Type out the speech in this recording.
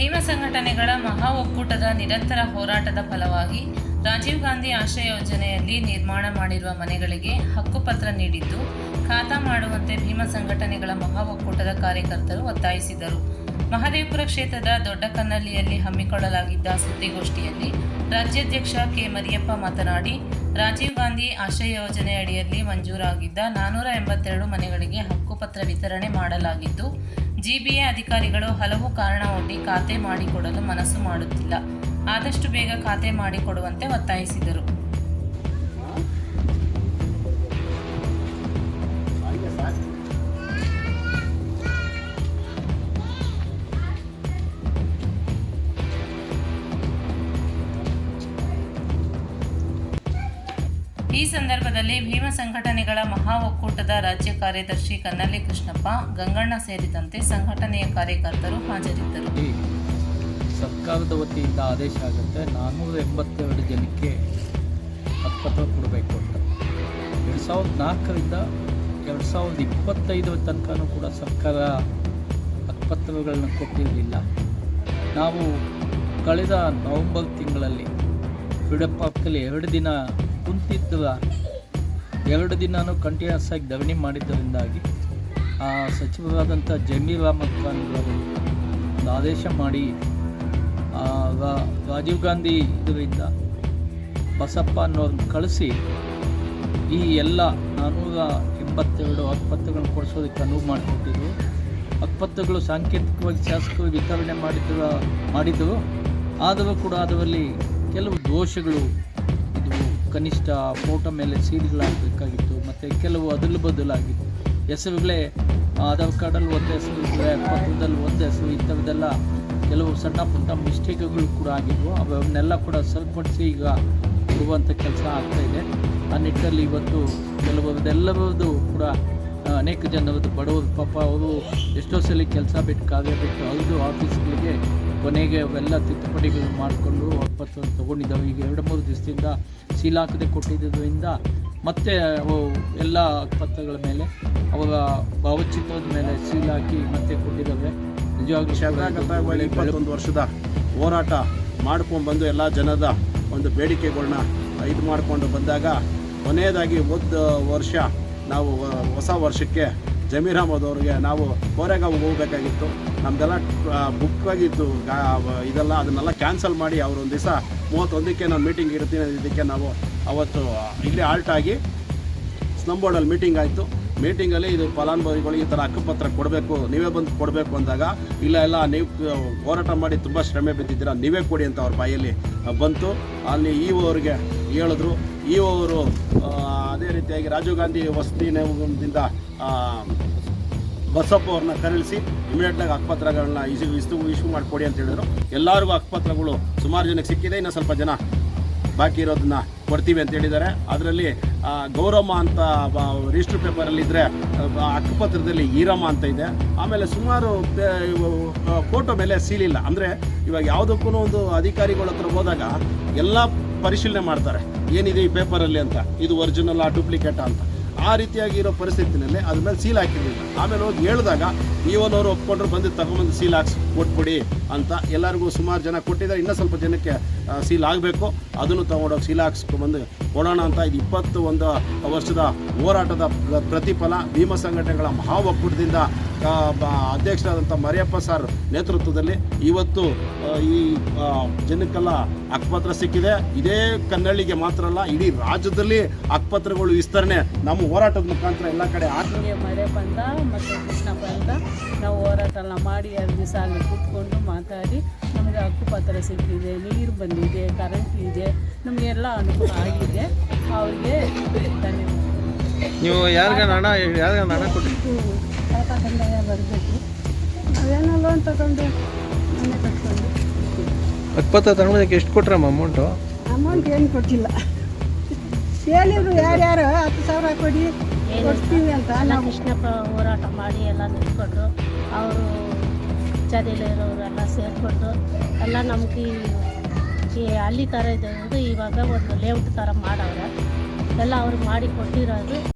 ಭೀಮ ಸಂಘಟನೆಗಳ ಮಹಾ ಒಕ್ಕೂಟದ ನಿರಂತರ ಹೋರಾಟದ ಫಲವಾಗಿ ರಾಜೀವ್ ಗಾಂಧಿ ಆಶ್ರಯ ಯೋಜನೆಯಲ್ಲಿ ನಿರ್ಮಾಣ ಮಾಡಿರುವ ಮನೆಗಳಿಗೆ ಹಕ್ಕುಪತ್ರ ನೀಡಿದ್ದು, ಖಾತಾ ಮಾಡುವಂತೆ ಭೀಮ ಸಂಘಟನೆಗಳ ಮಹಾ ಒಕ್ಕೂಟದ ಕಾರ್ಯಕರ್ತರು ಒತ್ತಾಯಿಸಿದರು. ಮಹದೇವಪುರ ಕ್ಷೇತ್ರದ ದೊಡ್ಡಕನ್ನಲ್ಲಿಯಲ್ಲಿ ಹಮ್ಮಿಕೊಳ್ಳಲಾಗಿದ್ದ ಸುದ್ದಿಗೋಷ್ಠಿಯಲ್ಲಿ ರಾಜ್ಯಾಧ್ಯಕ್ಷ ಕೆ. ಮರಿಯಪ್ಪ ಮಾತನಾಡಿ, ರಾಜೀವ್ ಗಾಂಧಿ ಆಶ್ರಯ ಯೋಜನೆ ಅಡಿಯಲ್ಲಿ ಮಂಜೂರಾಗಿದ್ದ ನಾನೂರ ಎಂಬತ್ತೆರಡು ಮನೆಗಳಿಗೆ ಹಕ್ಕುಪತ್ರ ವಿತರಣೆ ಮಾಡಲಾಗಿದ್ದು ಜಿಬಿಎ ಅಧಿಕಾರಿಗಳು ಹಲವು ಕಾರಣ ಒಡ್ಡಿ ಖಾತೆ ಮಾಡಿಕೊಡಲು ಮನಸ್ಸು ಮಾಡುತ್ತಿಲ್ಲ. ಆದಷ್ಟು ಬೇಗ ಖಾತೆ ಮಾಡಿಕೊಡುವಂತೆ ಒತ್ತಾಯಿಸಿದರು. ಈ ಸಂದರ್ಭದಲ್ಲಿ ಭೀಮ ಸಂಘಟನೆಗಳ ಮಹಾ ಒಕ್ಕೂಟದ ರಾಜ್ಯ ಕಾರ್ಯದರ್ಶಿ ಕನ್ನಳ್ಳಿ ಕೃಷ್ಣಪ್ಪ, ಗಂಗಣ್ಣ ಸೇರಿದಂತೆ ಸಂಘಟನೆಯ ಕಾರ್ಯಕರ್ತರು ಹಾಜರಿದ್ದರು. ಸರ್ಕಾರದ ವತಿಯಿಂದ ಆದೇಶ ಆಗುತ್ತೆ ನಾನ್ನೂರ ಎಂಬತ್ತೆರಡು ಜನಕ್ಕೆ ಹಕ್ಕುಪತ್ರ ಕೊಡಬೇಕು ಅಂತ. ಎರಡು ಸಾವಿರದ ನಾಲ್ಕರಿಂದ ಎರಡು ಸಾವಿರದ ಇಪ್ಪತ್ತೈದರ ತನಕನೂ ಕೂಡ ಸರ್ಕಾರ ಹಕ್ಕುಪತ್ರಗಳನ್ನ ಕೊಟ್ಟಿರಲಿಲ್ಲ. ನಾವು ಕಳೆದ ನವೆಂಬರ್ ತಿಂಗಳಲ್ಲಿ ಫ್ರೀಡಮ್ ಎರಡು ದಿನ ಕುಂತಿದ್ದ ಎರಡು ದಿನನೂ ಕಂಟಿನ್ಯೂಸ್ ಆಗಿ ಧರಣಿ ಮಾಡಿದ್ದರಿಂದಾಗಿ ಆ ಸಚಿವರಾದಂಥ ಜಮೀರ್ ಅಹಮದ್ ಖಾನ್ ಅವರು ಒಂದು ಆದೇಶ ಮಾಡಿ ರಾಜೀವ್ ಗಾಂಧಿ ಇದರಿಂದ ಬಸಪ್ಪ ಅನ್ನೋರನ್ನ ಕಳಿಸಿ ಈ ಎಲ್ಲ ನಾನ್ನೂರ ಎಂಬತ್ತೆರಡು ಹಕ್ಕುಪತ್ರಗಳನ್ನು ಕೊಡಿಸೋದಕ್ಕೆ ಅನುವು ಮಾಡಿಕೊಟ್ಟಿದ್ರು. ಹಕ್ಕುಪತ್ರಗಳು ಸಾಂಕೇತಿಕವಾಗಿ ಶಾಸಕರು ವಿತರಣೆ ಮಾಡಿದ್ರು, ಮಾಡಿದರು. ಆದರೂ ಕೂಡ ಅದರಲ್ಲಿ ಕೆಲವು ದೋಷಗಳು ಕನಿಷ್ಠ ಫೋಟೋ ಮೇಲೆ ಸೀಲ್ಗಳಾಗಬೇಕಾಗಿತ್ತು ಮತ್ತು ಕೆಲವು ಅದಲು ಬದಲಾಗಿತ್ತು. ಹೆಸರುಗಳೇ, ಆಧಾರ್ ಕಾರ್ಡಲ್ಲಿ ಒಂದು ಹೆಸರು ಪತ್ರದಲ್ಲಿ ಒಂದು ಹೆಸರು ಇಂಥವೆಲ್ಲ ಕೆಲವು ಸಣ್ಣ ಪುಟ್ಟ ಮಿಸ್ಟೇಕ್ಗಳು ಕೂಡ ಆಗಿದ್ವು. ಅವನ್ನೆಲ್ಲ ಕೂಡ ಸರಿಪಡಿಸಿ ಈಗ ಕೊಡುವಂಥ ಕೆಲಸ ಆಗ್ತಾಯಿದೆ ಆ ನಿಟ್ಟಲ್ಲಿ ಇವತ್ತು ಕೆಲವರದೆಲ್ಲರದ್ದು ಕೂಡ ಅನೇಕ ಜನರದ್ದು ಬಡವರು ಪಾಪ ಅವರು ಎಷ್ಟೋ ಸಲ ಕೆಲಸ ಬಿಟ್ಟು, ಕಾರ್ಯ ಬಿಟ್ಟು, ಅವ್ರದ್ದು ಆಫೀಸ್ಗಳಿಗೆ ಕೊನೆಗೆ ಅವೆಲ್ಲ ತಿದ್ದುಪಡಿಗಳು ಮಾಡಿಕೊಂಡು ವಾಪಸ್ ತೊಗೊಂಡಿದ್ದಾವೆ. ಈಗ ಎರಡು ಮೂರು ದಿವಸದಿಂದ ಸೀಲ್ ಹಾಕದೆ ಕೊಟ್ಟಿದ್ದರಿಂದ ಮತ್ತೆ ಅವು ಎಲ್ಲ ಪತ್ರಗಳ ಮೇಲೆ ಅವಾಗ ಭಾವಚಿತ್ರದ ಮೇಲೆ ಸೀಲ್ ಹಾಕಿ ಮತ್ತೆ ಕೊಟ್ಟಿದ್ದಾವೆ. ನಿಜವಾಗಿ ಇಪ್ಪತ್ತೊಂದು ವರ್ಷದ ಹೋರಾಟ ಮಾಡ್ಕೊಂಡು ಎಲ್ಲ ಜನದ ಒಂದು ಬೇಡಿಕೆಗಳನ್ನ ಇದು ಮಾಡಿಕೊಂಡು ಬಂದಾಗ ಕೊನೆಯದಾಗಿ ಒಂದು ವರ್ಷ ನಾವು ಹೊಸ ವರ್ಷಕ್ಕೆ ಜಮೀರ್ ಅಹಮದ್ ಅವರಿಗೆ ನಾವು ಕೋರೆಗಾಂವ್ ಹೋಗ್ಬೇಕಾಗಿತ್ತು. ನಮ್ಮದೆಲ್ಲ ಬುಕ್ ಆಗಿತ್ತು ಇದೆಲ್ಲ ಅದನ್ನೆಲ್ಲ ಕ್ಯಾನ್ಸಲ್ ಮಾಡಿ ಅವರು ಒಂದು ದಿವಸ ಮೂವತ್ತೊಂದಕ್ಕೆ ನಾನು ಮೀಟಿಂಗ್ ಇರ್ತೀನಿ ಇದಕ್ಕೆ ನಾವು ಅವತ್ತು ಇಲ್ಲಿ ಆಲ್ಟ್ ಆಗಿ ಸ್ಲಮ್ ಬೋರ್ಡಲ್ಲಿ ಮೀಟಿಂಗ್ ಆಯಿತು. ಮೀಟಿಂಗಲ್ಲಿ ಇದು ಫಲಾನುಭವಿಗಳಿಗೆ ಈ ಥರ ಹಕ್ಕುಪತ್ರ ಕೊಡಬೇಕು, ನೀವೇ ಬಂದು ಕೊಡಬೇಕು ಅಂದಾಗ, ಇಲ್ಲ ಇಲ್ಲ, ನೀವು ಹೋರಾಟ ಮಾಡಿ ತುಂಬ ಶ್ರಮೆ ಬಿದ್ದಿದ್ದೀರಾ, ನೀವೇ ಕೊಡಿ ಅಂತ ಅವ್ರ ಬಾಯಲ್ಲಿ ಬಂತು. ಅಲ್ಲಿ ಇ ಅವ್ರಿಗೆ ಹೇಳಿದ್ರು. ಇ ಅವರು ಅದೇ ರೀತಿಯಾಗಿ ರಾಜೀವ್ ಗಾಂಧಿ ವಸತಿ ನಿಯಮದಿಂದ ಬಸಪ್ಪ ಅವ್ರನ್ನ ಕರೆಸಿ ಇಮಿಡಿಯೇಟ್ನಾಗಿ ಆಸ್ಪತ್ರಗಳನ್ನ ಇಶ್ಯೂ ಇಷ್ಟು ಇಶ್ಯೂ ಮಾಡಿಕೊಡಿ ಅಂತ ಹೇಳಿದ್ರು. ಎಲ್ಲರಿಗೂ ಅಕ್ಪತ್ರಗಳು ಸುಮಾರು ಜನಕ್ಕೆ ಸಿಕ್ಕಿದೆ, ಇನ್ನೂ ಸ್ವಲ್ಪ ಜನ ಬಾಕಿ ಇರೋದನ್ನ ಕೊಡ್ತೀವಿ ಅಂತ ಹೇಳಿದ್ದಾರೆ. ಅದರಲ್ಲಿ ಗೌರಮ್ಮ ಅಂತ ರಿಜಿಸ್ಟರ್ ಪೇಪರಲ್ಲಿ ಇದ್ದರೆ ಅಕ್ಕಪತ್ರದಲ್ಲಿ ಈರಮ್ಮ ಅಂತ ಇದೆ. ಆಮೇಲೆ ಸುಮಾರು ಫೋಟೋ ಮೇಲೆ ಸೀಲ್ ಇಲ್ಲ. ಅಂದರೆ ಇವಾಗ ಯಾವುದಕ್ಕೂ ಒಂದು ಅಧಿಕಾರಿಗಳ ಹತ್ರ ಹೋದಾಗ ಎಲ್ಲ ಪರಿಶೀಲನೆ ಮಾಡ್ತಾರೆ. ಏನಿದೆ ಈ ಪೇಪರಲ್ಲಿ ಅಂತ? ಇದು ಒರಿಜಿನಲ್ ಡೂಪ್ಲಿಕೇಟಾ ಅಂತ. ಆ ರೀತಿಯಾಗಿ ಇರೋ ಪರಿಸ್ಥಿತಿನಲ್ಲಿ ಅದ್ರ ಮೇಲೆ ಸೀಲ್ ಹಾಕಿರಲಿಲ್ಲ ಆಮೇಲೆ ಹೋಗಿ ಹೇಳಿದಾಗ ಈವನವರು ಒಪ್ಕೊಂಡ್ರು ಬಂದು ತಗೊಂಬಂದು ಸೀಲ್ ಹಾಕ್ಸಿ, ಕೊಟ್ಬಿಡಿ ಅಂತ ಎಲ್ಲರಿಗೂ ಸುಮಾರು ಜನ ಕೊಟ್ಟಿದ್ದಾರೆ. ಇನ್ನೂ ಸ್ವಲ್ಪ ಜನಕ್ಕೆ ಸೀಲ್ ಆಗಬೇಕು. ಅದನ್ನು ತಗೊಂಡೋಗಿ ಸೀಲ್ ಹಾಕ್ಸ್ಕೊಂಡ್ಬಂದು ಕೊಡೋಣ ಅಂತ ಇದು ಇಪ್ಪತ್ತು ಒಂದು ವರ್ಷದ ಹೋರಾಟದ ಪ್ರತಿಫಲ. ಭೀಮ ಸಂಘಟನೆಗಳ ಮಹಾ ಒಕ್ಕೂಟದಿಂದ ಅಧ್ಯಕ್ಷರಾದಂಥ ಮರಿಯಪ್ಪ ಸರ್ ನೇತೃತ್ವದಲ್ಲಿ ಇವತ್ತು ಈ ಜನಕ್ಕೆಲ್ಲ ಅಕ್ಪತ್ರ ಸಿಕ್ಕಿದೆ. ಇದೇ ಕನ್ನಡಿಗೆ ಮಾತ್ರ ಅಲ್ಲ, ಇಡೀ ರಾಜ್ಯದಲ್ಲಿ ಅಕ್ಪತ್ರಗಳು ವಿಸ್ತರಣೆ. ನಮ್ಮ ಹೋರಾಟದ ಮುಖಾಂತರ ಎಲ್ಲ ಕಡೆ ಆಗಿ ಮರಿಯಪ್ಪ ಅಂತ ಮತ್ತು ಕೃಷ್ಣಪ್ಪ ಅಂತ ನಾವು ಹೋರಾಟ ಮಾಡಿ ಎರಡು ದಿವಸ ಅಲ್ಲಿ ಕೂತ್ಕೊಂಡು ಮಾತಾಡಿ ನಮಗೆ ಹಕ್ಕುಪತ್ರ ಸಿಕ್ಕಿದೆ ನೀರು ಬಂದಿದೆ ಕರೆಂಟ್ ಇದೆ ನಮಗೆಲ್ಲ ಅನುಕೂಲ ಆಗಿದೆ. ಅವ್ರಿಗೆ ಧನ್ಯವಾದ ನೀವು ಯಾರಿಗಾನ ಹಣ ಯಾರಿಗಾನ ಹಣ ಕೊಟ್ಟು ಇದು ಖಾತಾ ಕಂದಾಯ ಬರಬೇಕು. ನಾವೇನೋ ಲೋನ್ ತಗೊಂಡು ಮನೆ ಕಟ್ಕೊಂಡು. ಹಕ್ಕುಪತ್ರ ತಗೊಂಡೋದಕ್ಕೆ ಎಷ್ಟು ಕೊಟ್ರ ಅಮೌಂಟು ಅಮೌಂಟ್ ಏನು ಕೊಟ್ಟಿಲ್ಲ. ಹೇಳಿದ್ರು ಯಾರ್ಯಾರು ಹತ್ತು ಸಾವಿರ ಕೊಡಿ ಕೊಡ್ತೀವಿ ಅಂತ. ನಾವು ಕೃಷ್ಣಪ್ಪ ಹೋರಾಟ ಮಾಡಿ ಎಲ್ಲ ನಿಂತ್ಕೊಟ್ರು ಅವರು ಜೊತೆಲಿರೋರೆಲ್ಲ ಸೇರಿಕೊಂಡು ಎಲ್ಲ ನಮ್ಗೆ ಈ ಹಳ್ಳಿ ಥರ ಇದ್ದು ಇವಾಗ ಒಂದು ಲೇಔಟ್ ಥರ ಮಾಡವ್ರೆ. ಎಲ್ಲ ಅವ್ರು ಮಾಡಿ ಕೊಟ್ಟಿರೋದು.